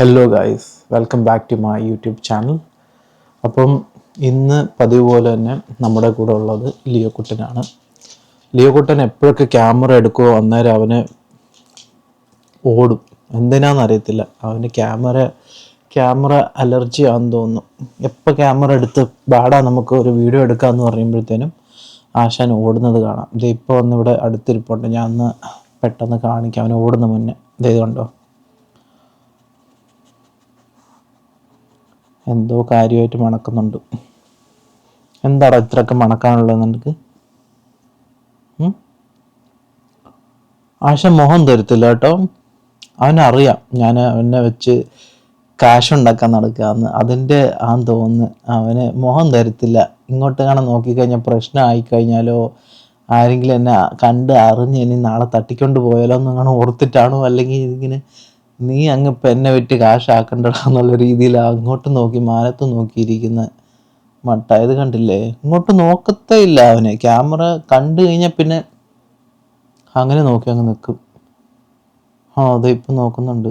Hello guys welcome back to my YouTube channel അപ്പം ഇന്ന് പതിവ് പോലെ തന്നെ നമ്മുടെ കൂടെ ഉള്ളത് ലിയോ കുട്ടനാണ്. ലിയോ കുട്ടൻ എപ്പോഴൊക്കെ ക്യാമറ എടുക്കുമോ അന്നേരം അവന് ഓടും. എന്തിനാന്ന് അറിയത്തില്ല. അവന് ക്യാമറ ക്യാമറ അലർജി ആണെന്ന് തോന്നുന്നു. എപ്പോൾ ക്യാമറ എടുത്ത് ബാടാ നമുക്ക് ഒരു വീഡിയോ എടുക്കാമെന്ന് പറയുമ്പോഴത്തേനും ആശാൻ ഓടുന്നത് കാണാം. ഇത് ഇപ്പോൾ വന്നിവിടെ അടുത്തിരിപ്പുണ്ട്. ഞാൻ ഒന്ന് പെട്ടെന്ന് കാണിക്കാം. അവൻ ഓടുന്ന മുന്നേ. ഇത് കണ്ടോ? എന്തോ കാര്യമായിട്ട് മണക്കുന്നുണ്ട്. എന്താടാ ഇത്രയൊക്കെ മണക്കാനുള്ളത് നിനക്ക്? ആശ മുഖം തരത്തില്ല കേട്ടോ. അവനറിയാം ഞാൻ അവനെ വെച്ച് കാശ് ഉണ്ടാക്കാൻ നടക്കുകയെന്ന്. അതിന്റെ ആ തോന്നുന്നു അവന് മുഖം തരത്തില്ല. ഇങ്ങോട്ട് കാണാൻ നോക്കിക്കഴിഞ്ഞാൽ പ്രശ്നമായി കഴിഞ്ഞാലോ ആരെങ്കിലും എന്നെ കണ്ട് അറിഞ്ഞ് ഇനി നാളെ തട്ടിക്കൊണ്ട് പോയാലോ എന്നങ്ങനെ ഓർത്തിട്ടാണോ? അല്ലെങ്കിൽ ഇതിങ്ങനെ നീ അങ്ങ് പെന്നെ വിറ്റ് കാശാക്കണ്ടടാ എന്നുള്ള രീതിയിൽ അങ്ങോട്ട് നോക്കി മാനത്ത് നോക്കിയിരിക്കുന്ന. മട്ട ഇത് കണ്ടില്ലേ? ഇങ്ങോട്ട് നോക്കത്തേ ഇല്ല അവനെ. ക്യാമറ കണ്ടു കഴിഞ്ഞാൽ പിന്നെ അങ്ങനെ നോക്കി അങ്ങ് നിൽക്കും ആ അതെ ഇപ്പം നോക്കുന്നുണ്ട്.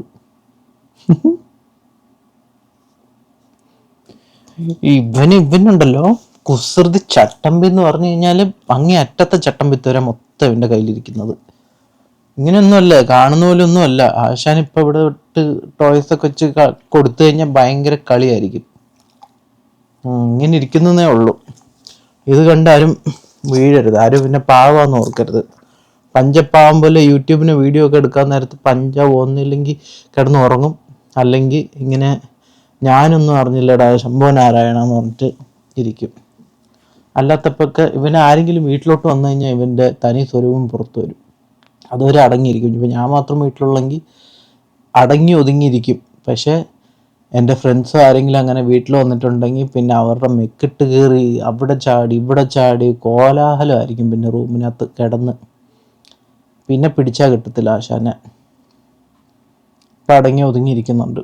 ഇവന് ഇവനുണ്ടല്ലോ. കുസൃതി ചട്ടമ്പി എന്ന് പറഞ്ഞു കഴിഞ്ഞാൽ അങ്ങേ അറ്റത്തെ ചട്ടമ്പിത്ത് വരെ മൊത്തം ഇവന്റെ കയ്യിലിരിക്കുന്നത്. ഇങ്ങനെയൊന്നുമല്ല കാണുന്ന പോലെ ഒന്നുമല്ല ആശാൻ ഇപ്പൊ ഇവിടെ വിട്ട് ടോയ്സ് ഒക്കെ വെച്ച് കൊടുത്തു കഴിഞ്ഞാൽ ഭയങ്കര കളിയായിരിക്കും. ഇങ്ങനെ ഇരിക്കുന്നതേ ഉള്ളൂ. ഇത് കണ്ട് ആരും വീഴരുത്. ആരും പിന്നെ പാവാന്ന് ഓർക്കരുത്. പഞ്ചപ്പാവം പോലെ യൂട്യൂബിന് വീഡിയോ ഒക്കെ എടുക്കാൻ നേരത്ത് പഞ്ച ഒന്നില്ലെങ്കിൽ കിടന്ന് ഉറങ്ങും. അല്ലെങ്കിൽ ഇങ്ങനെ ഞാനൊന്നും അറിഞ്ഞില്ലടാ ശംഭോ നാരായണ എന്ന് പറഞ്ഞിട്ട് ഇരിക്കും. അല്ലാത്തപ്പോൾ ഇവൻ ആരെങ്കിലും വീട്ടിലോട്ട് വന്നു കഴിഞ്ഞാൽ ഇവന്റെ തനി സ്വരൂപം പുറത്തു വരും. അതുവരെ അടങ്ങിയിരിക്കും. ഇപ്പം ഞാൻ മാത്രം വീട്ടിലുള്ളെങ്കിൽ അടങ്ങി ഒതുങ്ങിയിരിക്കും. പക്ഷേ എന്റെ ഫ്രണ്ട്സ് ആരെങ്കിലും അങ്ങനെ വീട്ടിൽ വന്നിട്ടുണ്ടെങ്കിൽ പിന്നെ അവരുടെ മെക്കിട്ട് കയറി അവിടെ ചാടി ഇവിടെ ചാടി കോലാഹലമായിരിക്കും പിന്നെ റൂമിനകത്ത് കിടന്ന്. പിന്നെ പിടിച്ചാൽ കിട്ടത്തില്ല ആശാനെ. ഇപ്പം അടങ്ങി ഒതുങ്ങിയിരിക്കുന്നുണ്ട്.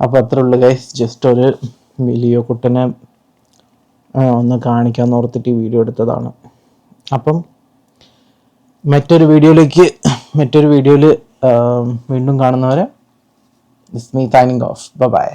അപ്പോൾ അത്ര ഉള്ളു ഗൈസ് ജസ്റ്റ് ഒരു വലിയ കുട്ടനെ ഒന്ന് കാണിക്കാമെന്ന് ഓർത്തിട്ട് ഈ വീഡിയോ എടുത്തതാണ്. അപ്പം മറ്റൊരു വീഡിയോയിലേക്ക് മറ്റൊരു വീഡിയോയിൽ വീണ്ടും കാണുന്നവരെ മീ താനിങ് ഓഫ് ബൈ